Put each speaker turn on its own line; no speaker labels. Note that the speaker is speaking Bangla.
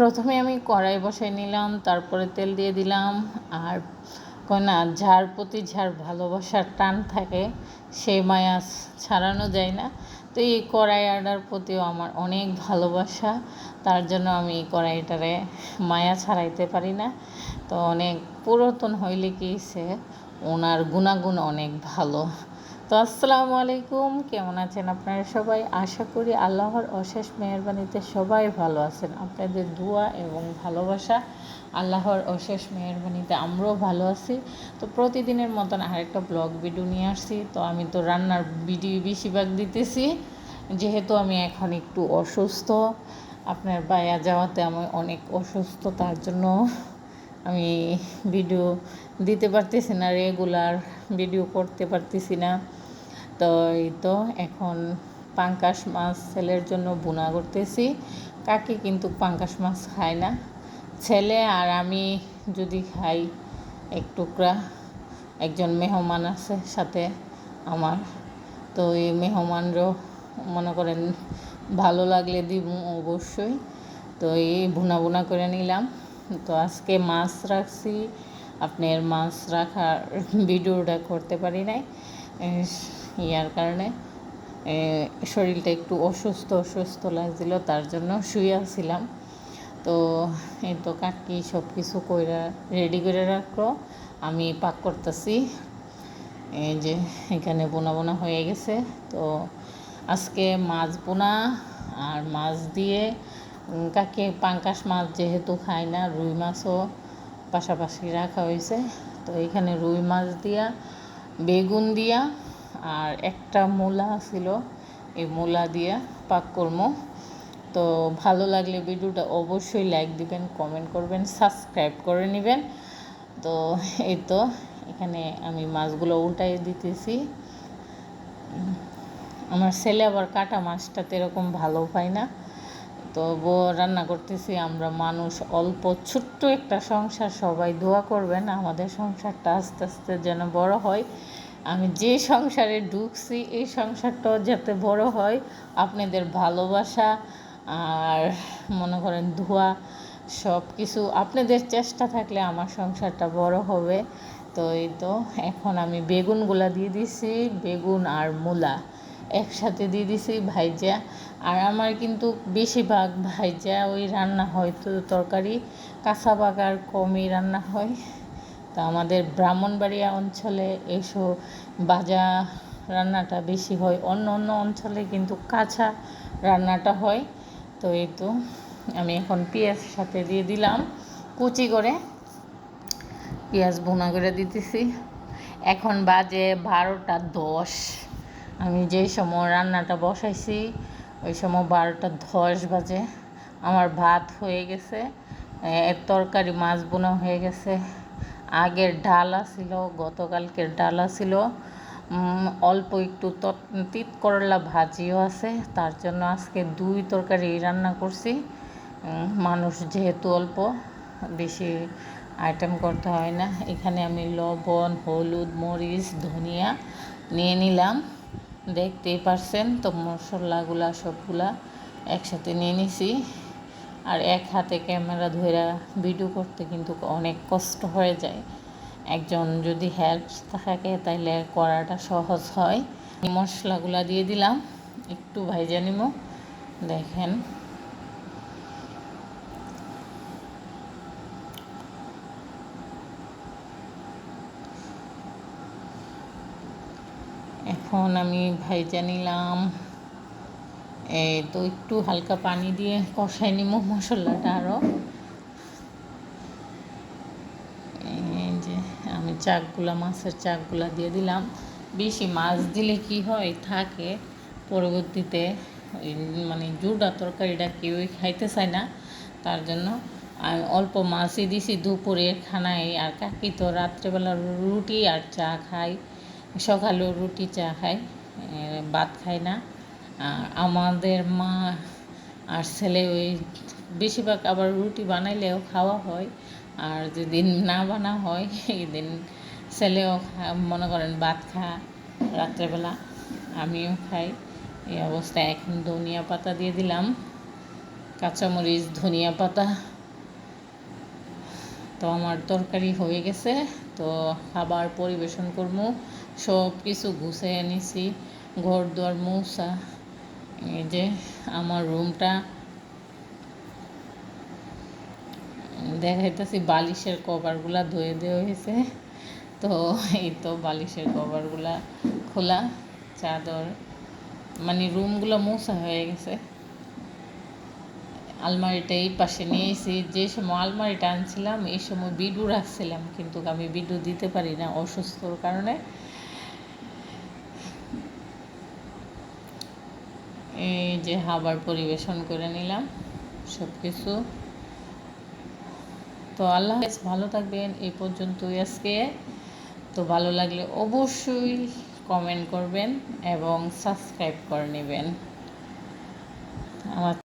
প্রথমে আমি কড়াই বসাই নিলাম, তারপরে তেল দিয়ে দিলাম। আর কয় না, যার প্রতি যার ভালোবাসার টান থাকে সেই মায়া ছাড়ানো যায় না। তো এই কড়াই আটার প্রতিও আমার অনেক ভালোবাসা। তার জন্য আমি এই কড়াইটারে মায়া ছাড়াইতে পারি না। তো অনেক পুরাতন হইলে কি সে, ওনার গুণাগুণ অনেক ভালো। তো আসসালামু আলাইকুম। কেমন আছেন আপনারা সবাই? আশা করি আল্লাহর অশেষ মেহরবানিতে সবাই ভালো আছেন। আপনাদের দোয়া এবং ভালোবাসা আল্লাহর অশেষ মেহরবানিতে আমরাও ভালো আছি। তো প্রতিদিনের মতন আরেকটা ব্লগ ভিডিও নিয়ে আসছি। তো আমি তো রান্নার ভিডিও বেশিরভাগ দিতেছি। যেহেতু আমি এখন একটু অসুস্থ, আপনার বায়া যাওয়াতে আমি অনেক অসুস্থ, তার জন্য আমি ভিডিও দিতে পারতেছি না রেগুলার ভিডিও করতে পারতেছি না। তো এই তো এখন পাঙ্কাশ মাছ ছেলের জন্য বোনা করতেছি। কাকি কিন্তু পাঙ্কাশ মাছ খায় না। ছেলে আর আমি যদি খাই এক টুকরা, একজন মেহমান আছে সাথে আমার। তো এই মেহমানরও মনে করেন ভালো লাগলে দিব অবশ্যই। তো এই ভুনা ভুনা করে নিলাম। তো আজকে মাছ রাখছি। আপনার মাছ রাখার ভিডিওটা করতে পারি নাই। ইয়ার কারণে শরীরটা একটু অসুস্থ অসুস্থ লাগছিল, তার জন্য শুয়ে আসছিলাম তো এই তো কাকি সব কিছু কইরা রেডি করে রাখল। আমি পাক করতেছি। এই যে এখানে বোনা বোনা হয়ে গেছে। তো আজকে মাছ বোনা আর মাছ দিয়ে কাকে পাঙ্কাশ মাছ যেহেতু খায় না, রুই মাছও পাশাপাশি রাখা হয়েছে। তো এখানে রুই মাছ দিয়া, বেগুন দিয়া আর একটা মূলা ছিল, এই মূলা দিয়া পাক করব। তো ভালো লাগলে ভিডিওটা অবশ্যই লাইক দিবেন কমেন্ট করবেন সাবস্ক্রাইব করে নেবেন। তো এই তো, এখানে আমি মাছগুলো উল্টাই দিতেছি। আমার ছেলে আবার কাটা মাছটাতে এরকম ভালো পায় না। তো বউ রান্না করতেছি, আমরা মানুষ অল্প ছোট্ট একটা সংসার, সবাই দোয়া করবেন, আমাদের সংসারটা আস্তে আস্তে যেন বড় হয়। আমি যে সংসারে ঢুকছি, এই সংসারটাও যাতে বড় হয়, আপনাদের ভালোবাসা আর মনে করেন ধোয়া সব কিছু আপনাদের চেষ্টা থাকলে আমার সংসারটা বড় হবে। তো এই তো, এখন আমি বেগুনগুলা দিয়ে দিছি, বেগুন আর মূলা একসাথে দিয়ে দিছি ভাইজা। আর আমার কিন্তু বেশিরভাগ ভাইজা ওই রান্না হয় তো তরকারি, কাঁচা বাগার কমই রান্না হয়। তা আমাদের ব্রাহ্মণবাড়িয়া অঞ্চলে এসব বাজা রান্নাটা বেশি হয়। অন্য অন্য অঞ্চলে কিন্তু কাঁচা রান্নাটা হয়। তো এই তো আমি এখন পেঁয়াজ সাথে দিয়ে দিলাম, কুচি করে পেঁয়াজ বোনা করে দিতেছি। এখন বাজে বারোটা দশ। আমি যেই সময় রান্নাটা বসাইছি, ওই সময় বারোটা দশ বাজে। আমার ভাত হয়ে গেছে তরকারি মাছ বোনা হয়ে গেছে। আগের ডালা ছিল গতকালকের ডাল ছিল অল্প একটু তিত করলা ভাজিও আছে, তার জন্য আজকে দুই তরকারি রান্না করছি। মানুষ যেহেতু অল্প, বেশি আইটেম করতে হয় না। এখানে আমি লবণ, হলুদ, মরিচ, ধনিয়া নিয়ে নিলাম। দেখতেই পারছেন তো মশলাগুলা সবগুলা একসাথে নিয়ে নিছি। আর এক হাতে ক্যামেরা ধরে ভিডিও করতে কিন্তু অনেক কষ্ট হয়ে যায়। একজন যদি হেল্প থাকে তাইলে করাটা সহজ হয়। মশলাগুলা দিয়ে দিলাম, একটু ভাইজা নিব দেখেন। এখন আমি ভাইজা নিলাম। তো একটু হালকা পানি দিয়ে কষাই নিব মশলাটা আরও যে আমি চাকগুলা, মাছের চাকগুলা দিয়ে দিলাম। বেশি মাছ দিলে কি হয়, থাকে। পরবর্তীতে মানে জুড়া তরকারিটা কেউই খাইতে চায় না। তার জন্য আমি অল্প মাছই দিছি দুপুরের খানায়। আর কাকি তো রাত্রেবেলা রুটি আর চা খাই সকালেও রুটি, চা খাই ভাত খাই না। আমাদের মা আর ছেলে ওই বেশিরভাগ আবার রুটি বানাইলেও খাওয়া হয়। আর যেদিন না বানা হয় এই দিন ছেলেও মনে করেন ভাত খা, রাত্রেবেলা আমিও খাই। এই অবস্থায় এখন ধনিয়া পাতা দিয়ে দিলাম, কাঁচামরিচ, ধনিয়া পাতা। তো আমার তরকারি হয়ে গেছে, তো খাবার পরিবেশন করব। সব কিছু গুছিয়ে নিছি, ঘর দুয়ার মৌসা এই যে আমার রুমটা দেখাইতেছি বালিশের কভারগুলা ধুয়ে দেওয়া হয়েছে। তো এই তো বালিশের কভারগুলা খোলা, চাদর। মানে রুমগুলো মোছা হয়ে গেছে। আলমারিটা এই পাশে নিয়ে এসেছি যে সময় আলমারিটা আনছিলাম, এই সময় বিডু রাখছিলাম কিন্তু আমি বিডু দিতে পারি না অসুস্থর কারণে। এই যে হাবার পরিবেশন করে নিলাম সব কিছু তো আল্লাহ ভালো থাকবেন, এই পর্যন্তই আজকে। তো ভালো লাগলে অবশ্যই কমেন্ট করবেন এবং সাবস্ক্রাইব করে নেবেন। আমার